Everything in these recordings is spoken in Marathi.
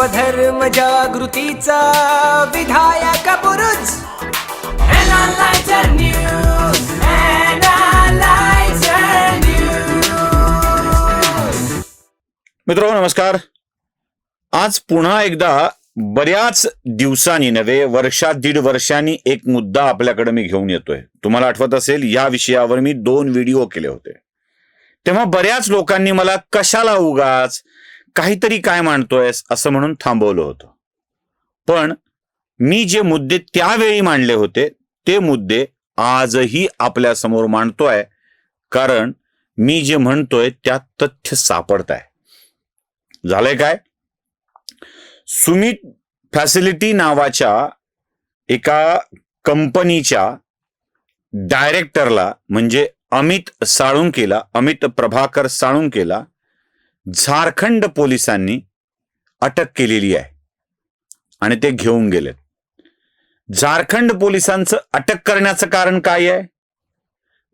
स्वधर्म जागृतीचा विधायक News. मित्र नमस्कार. आज पुन्हा एकदा बऱ्याच दिवसांनी नव्हे वर्षात दीड वर्षांनी एक मुद्दा आपल्याकडे मी घेऊन येतोय. तुम्हाला आठवत असेल या विषयावर मी दोन व्हिडिओ केले होते. तेव्हा बऱ्याच लोकांनी मला कशाला उगाच? काहीतरी काय मांडतोयस असं म्हणून थांबवलं होतं. पण मी जे मुद्दे त्यावेळी मांडले होते ते मुद्दे आजही आपल्यासमोर मांडतोय कारण मी जे म्हणतोय त्यात तथ्य सापडत आहे झालंय काय? सुमित फॅसिलिटी नावाच्या एका कंपनीच्या डायरेक्टरला म्हणजे अमित साळुंकेला अमित प्रभाकर साळुंकेला झारखंड पोलिसांनी अटक केलेली आहे. आणि ते घेऊन गेलेत. झारखंड पोलिसांचं अटक करण्याचं कारण काय आहे?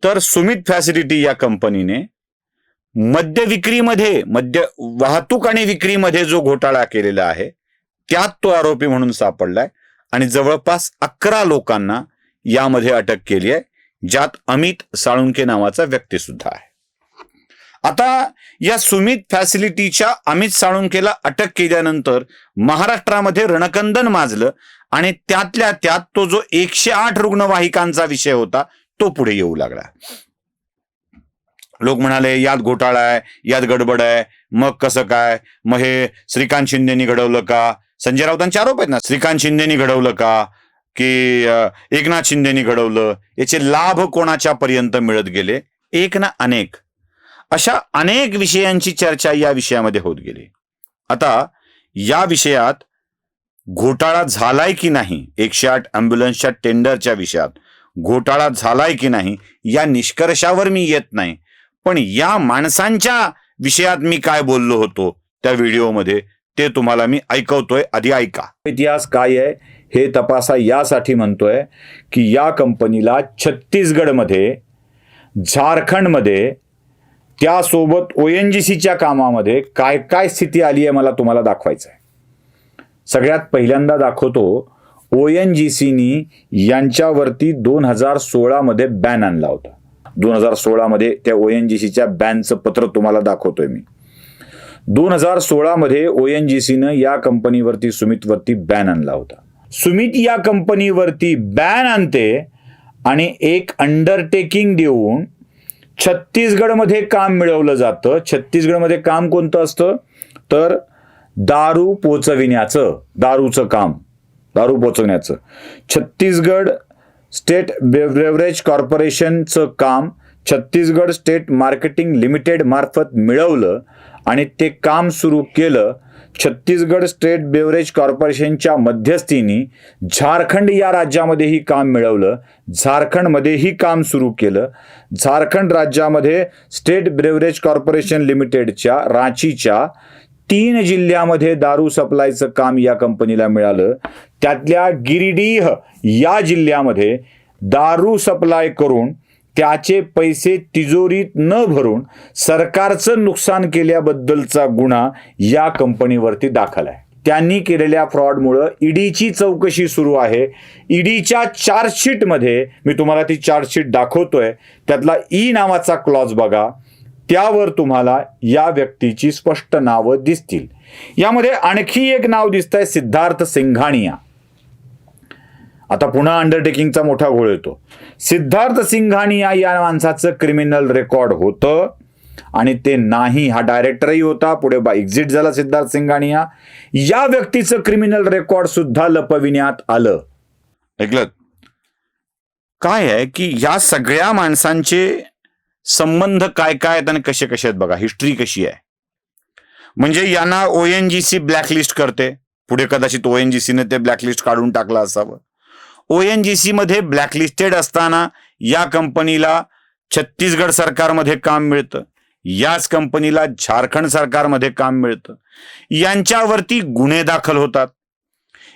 तर सुमित फॅसिलिटी या कंपनीने मद्य विक्रीमध्ये मद्य वाहतूक आणि विक्रीमध्ये जो घोटाळा केलेला आहे त्यात तो आरोपी म्हणून सापडलाय. आणि जवळपास अकरा लोकांना यामध्ये अटक केली आहे ज्यात अमित साळुंके नावाचा व्यक्ती सुद्धा आहे. आता या सुमित फॅसिलिटीच्या अमित साळुंकेला अटक केल्यानंतर महाराष्ट्रामध्ये रणकंदन माजलं आणि त्यातल्या त्यात तो जो एकशे आठ रुग्णवाहिकांचा विषय होता तो पुढे येऊ लागला. लोक म्हणाले यात घोटाळा आहे यात गडबड आहे मग कसं काय? मग हे श्रीकांत शिंदेनी घडवलं का? संजय राऊतांचे आरोप आहेत ना श्रीकांत शिंदेनी घडवलं का? की एकनाथ शिंदेनी घडवलं? याचे लाभ कोणाच्या पर्यंत मिळत गेले? एक ना अनेक. अशा अनेक विषयांची चर्चा या विषयामध्ये होत गेली. आता या विषयात घोटाळा झालाय की नाही एकशे आठ अँब्युलन्सच्या टेंडरच्या विषयात घोटाळा झालाय की नाही या निष्कर्षावर मी येत नाही. पण या माणसांच्या विषयात मी काय बोललो होतो त्या व्हिडिओमध्ये ते तुम्हाला मी ऐकवतोय. आधी ऐका. इतिहास काय आहे हे तपासा. यासाठी म्हणतोय की या कंपनीला छत्तीसगडमध्ये झारखंडमध्ये त्यासोबत ओ एन जी सीच्या कामामध्ये काय काय स्थिती आली आहे मला तुम्हाला दाखवायचं आहे सगळ्यात पहिल्यांदा दाखवतो ओ एन जी सीनी यांच्यावरती दोन हजार सोळामध्ये बॅन आणला होता. दोन हजार सोळामध्ये त्या ओ एन जी सीच्या बॅनचं पत्र तुम्हाला दाखवतोय मी. दोन हजार सोळामध्ये ओ एन जी सीनं या कंपनीवरती सुमितवरती बॅन आणला होता. सुमित या कंपनीवरती बॅन आणते आणि एक अंडरटेकिंग देऊन छत्तीसगडमध्ये काम मिळवलं जातं. छत्तीसगडमध्ये काम कोणतं असतं? तर दारू पोचविण्याचं दारूचं काम दारू पोचवण्याचं. छत्तीसगड स्टेट बेव्हरेज कॉर्पोरेशनचं काम छत्तीसगड स्टेट मार्केटिंग लिमिटेड मार्फत मिळवलं आणि ते काम सुरू केलं छत्तीसगड स्टेट बेवरेज कॉर्पोरेशनच्या मध्यस्थीने झारखंड या राज्यामध्येही काम मिळवलं. झारखंडमध्येही काम सुरू केलं. झारखंड राज्यामध्ये स्टेट बेवरेज कॉर्पोरेशन लिमिटेडच्या रांचीच्या तीन जिल्ह्यामध्ये दारू सप्लायचं काम या कंपनीला मिळालं. त्यातल्या गिरिडीह या जिल्ह्यामध्ये दारू सप्लाय करून त्याचे पैसे तिजोरीत न भरून सरकारचं नुकसान केल्याबद्दलचा गुन्हा या कंपनीवरती दाखल आहे. त्यांनी केलेल्या फ्रॉडमुळं ईडीची चौकशी सुरू आहे. ईडीच्या चार्जशीटमध्ये मी तुम्हाला ती चार्जशीट दाखवतोय त्यातला ई नावाचा क्लॉज बघा. त्यावर तुम्हाला या व्यक्तीची स्पष्ट नावं दिसतील. यामध्ये आणखी एक नाव दिसतंय सिद्धार्थ सिंघानिया. आता पुन्हा अंडरटेकिंगचा मोठा घोळ येतो. सिद्धार्थ सिंघानिया या माणसाचं क्रिमिनल रेकॉर्ड होतं आणि ते नाही. हा डायरेक्टरही होता. पुढे बा एक्झिट झाला सिद्धार्थ सिंघानिया या व्यक्तीचं क्रिमिनल रेकॉर्ड सुद्धा लपविण्यात आलं. ऐकलं? काय आहे की या सगळ्या माणसांचे संबंध काय काय आहेत आणि कसे कसे आहेत बघा? हिस्ट्री कशी आहे? म्हणजे यांना O N G C blacklist करते. पुढे कदाचित ओ एन जी सीने ते ब्लॅकलिस्ट काढून टाकलं असावं. ओ एन जी सी मध्ये ब्लॅकलिस्टेड असताना या कंपनीला छत्तीसगड सरकारमध्ये काम मिळतं. याच कंपनीला झारखंड सरकारमध्ये काम मिळतं. यांच्यावरती गुन्हे दाखल होतात.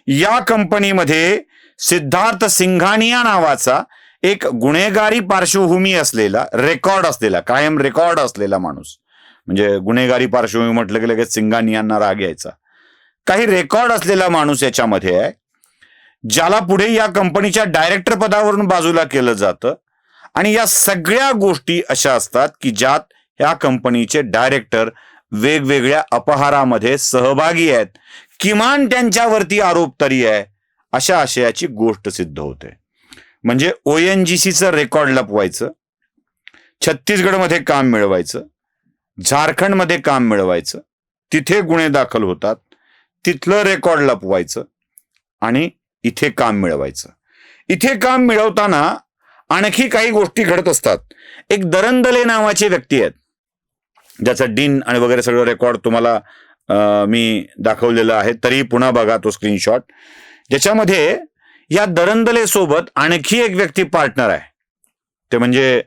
या कंपनीमध्ये सिद्धार्थ सिंघानिया नावाचा एक गुन्हेगारी पार्श्वभूमी असलेला रेकॉर्ड असलेला कायम रेकॉर्ड असलेला माणूस. म्हणजे गुन्हेगारी पार्श्वभूमी म्हटलं की लगेच सिंघानियांना राग यायचा. काही रेकॉर्ड असलेला माणूस याच्यामध्ये आहे. ज्याला पुढे या कंपनीच्या डायरेक्टर पदावरून बाजूला केलं जातं. आणि या सगळ्या गोष्टी अशा असतात की ज्यात या कंपनीचे डायरेक्टर वेगवेगळ्या अपहारामध्ये सहभागी आहेत. किमान त्यांच्यावरती आरोप तरी आहे अशा आशयाची गोष्ट सिद्ध होते. म्हणजे ओएनजीसीचं रेकॉर्ड लपवायचं छत्तीसगडमध्ये काम मिळवायचं झारखंडमध्ये काम मिळवायचं तिथे गुन्हे दाखल होतात तिथलं रेकॉर्ड लपवायचं आणि इथे काम मिळवायचं. इथे काम मिळवताना आणखी काही गोष्टी घडत असतात. एक दरंदले नावाची व्यक्ती आहेत. ज्याचा डिन आणि वगैरे सगळं रेकॉर्ड तुम्हाला मी दाखवलेलं आहे. तरी पुन्हा बघा तो स्क्रीनशॉट. ज्याच्यामध्ये या दरंदले सोबत आणखी एक व्यक्ती पार्टनर आहे. ते म्हणजे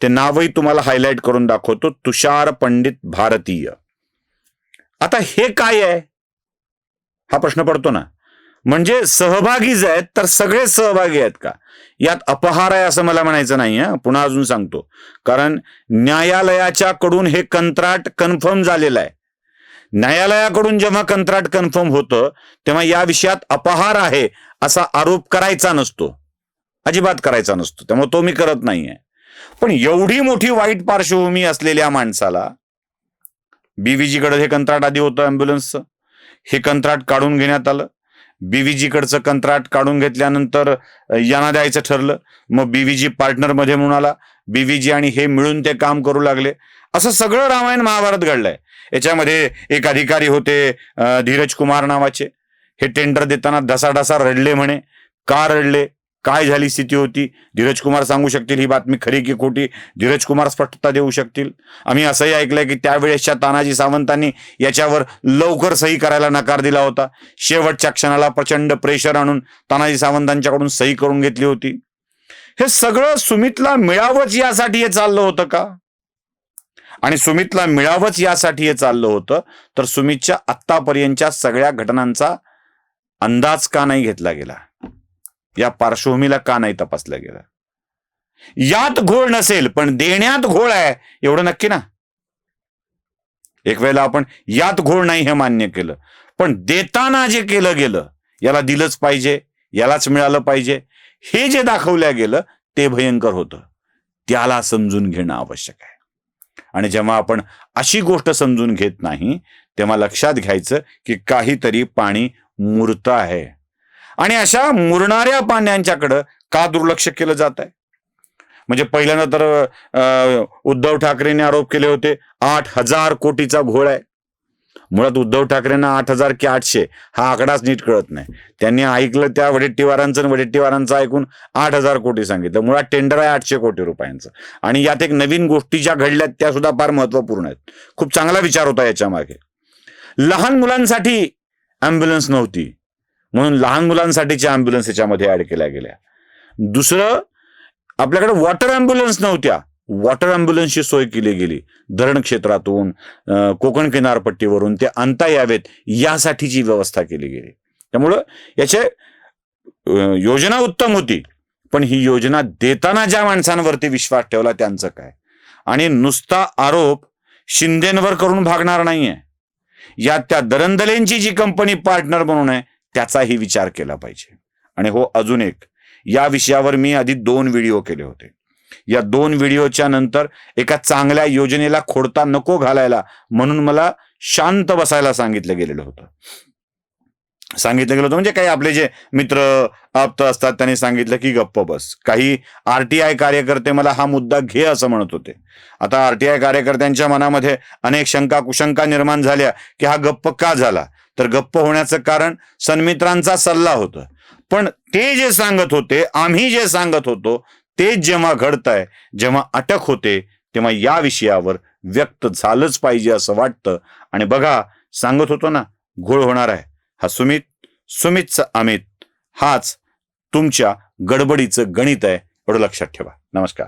ते नावही तुम्हाला हायलाइट करून दाखवतो. तुषार पंडित भारतीय. आता हे काय आहे? हा प्रश्न पडतो ना. म्हणजे सहभागीच आहेत तर सगळे सहभागी आहेत का? यात अपहार आहे असं मला म्हणायचं नाही पुन्हा अजून सांगतो. कारण न्यायालयाच्या कडून हे कंत्राट कन्फर्म झालेलं आहे. न्यायालयाकडून जेव्हा कंत्राट कन्फर्म होतं तेव्हा या विषयात अपहार आहे असा आरोप करायचा नसतो. अजिबात करायचा नसतो. त्यामुळे तो मी करत नाहीये. पण एवढी मोठी वाईट पार्श्वभूमी असलेल्या माणसाला बीव्हीजीकडे हे कंत्राट आधी होतं अँब्युलन्सचं हे कंत्राट काढून घेण्यात आलं. बीव्हीजीकडचं कंत्राट काढून घेतल्यानंतर यांना द्यायचं ठरलं. मग बीव्हीजी पार्टनरमध्ये म्हणून आला. बीव्हीजी आणि हे मिळून ते काम करू लागले. असं सगळं रामायण महाभारत घडलंय. याच्यामध्ये एक अधिकारी होते धीरज कुमार नावाचे. हे टेंडर देताना ढसाढसा रडले म्हणे. का रडले? काय झाली स्थिती होती? धीरज कुमार सांगू शकतील ही बातमी खरी की खोटी? धीरज कुमार स्पष्टता देऊ शकतील? आम्ही असंही ऐकलंय की त्यावेळेसच्या तानाजी सावंतांनी याच्यावर लवकर सही करायला नकार दिला होता. शेवटच्या क्षणाला प्रचंड प्रेशर आणून तानाजी सावंतांच्याकडून सही करून घेतली होती. हे सगळं सुमितला मिळावंच यासाठी हे चाललं होतं का? आणि सुमितला मिळावंच यासाठी हे चाललं होतं तर सुमितच्या आत्तापर्यंतच्या सगळ्या घटनांचा अंदाज का नाही घेतला गेला? या पार्श्वभूमीला का नाही तपासलं गेलं? यात घोळ नसेल पण देण्यात घोळ आहे एवढं नक्की ना? एक वेळेला आपण यात घोळ नाही हे मान्य केलं पण देताना जे केलं गेलं याला दिलंच पाहिजे यालाच मिळालं पाहिजे हे जे दाखवल्या गेलं ते भयंकर होतं. त्याला समजून घेणं आवश्यक आहे. आणि जेव्हा आपण अशी गोष्ट समजून घेत नाही तेव्हा लक्षात घ्यायचं की काहीतरी पाणी मूर्त आहे. आणि अशा मुरणाऱ्या पाण्यांच्याकडं का दुर्लक्ष केलं जात आहे म्हणजे पहिल्यांदा तर उद्धव ठाकरेंनी आरोप केले होते आठ हजार कोटीचा घोळ आहे. मुळात उद्धव ठाकरेंना आठ हजार की आठशे हा आकडाच नीट कळत नाही. त्यांनी ऐकलं त्या वडेट्टीवारांचं आणि वडेट्टीवारांचं ऐकून आठ हजार कोटी सांगितलं. मुळात टेंडर आहे आठशे कोटी रुपयांचं. आणि यात एक नवीन गोष्टी ज्या घडल्यात त्या सुद्धा फार महत्त्वपूर्ण आहेत. खूप चांगला विचार होता याच्या मागे लहान मुलांसाठी अँब्युलन्स नव्हती. म्हणून लहान मुलांसाठीच्या अँब्युलन्स याच्यामध्ये ऍड केल्या गेल्या. दुसरं आपल्याकडे वॉटर अँब्युलन्स नव्हत्या. वॉटर अँब्युलन्सची सोय केली गेली. धरण क्षेत्रातून कोकण किनारपट्टीवरून ते आणता यावेत यासाठीची व्यवस्था केली गेली. त्यामुळं याचे योजना उत्तम होती. पण ही योजना देताना ज्या माणसांवरती विश्वास ठेवला त्यांचं काय? आणि नुसता आरोप शिंदेंवर करून भागणार नाहीये. यात त्या दरंदलेंची जी कंपनी पार्टनर म्हणून आहे त्याचाही विचार केला पाहिजे. आणि हो अजून एक या विषयावर मी आधी दोन व्हिडिओ केले होते. या दोन व्हिडिओच्या नंतर एका चांगल्या योजनेला खोडता नको घालायला म्हणून मला शांत बसायला सांगितलं गेलेलं होतं. सांगितलं गेलं होतं. म्हणजे काही आपले जे मित्र आप्त असतात त्यांनी सांगितलं की गप्प बस. काही आरटीआय कार्यकर्ते मला हा मुद्दा घे असं म्हणत होते. आता आरटीआय कार्यकर्त्यांच्या मनामध्ये अनेक शंका कुशंका निर्माण झाल्या की हा गप्प का झाला? तर गप्प होण्याचं कारण सन्मित्रांचा सल्ला होता. पण ते जे सांगत होते आम्ही जे सांगत होतो तेच जेव्हा घडतंय जेव्हा अटक होते तेव्हा या विषयावर व्यक्त झालंच पाहिजे असं वाटतं. आणि बघा सांगत होतो ना घोळ होणार आहे. हा सुमित सुमितचा अमित हाच तुमच्या गडबडीचं गणित आहे एवढं लक्षात ठेवा. नमस्कार.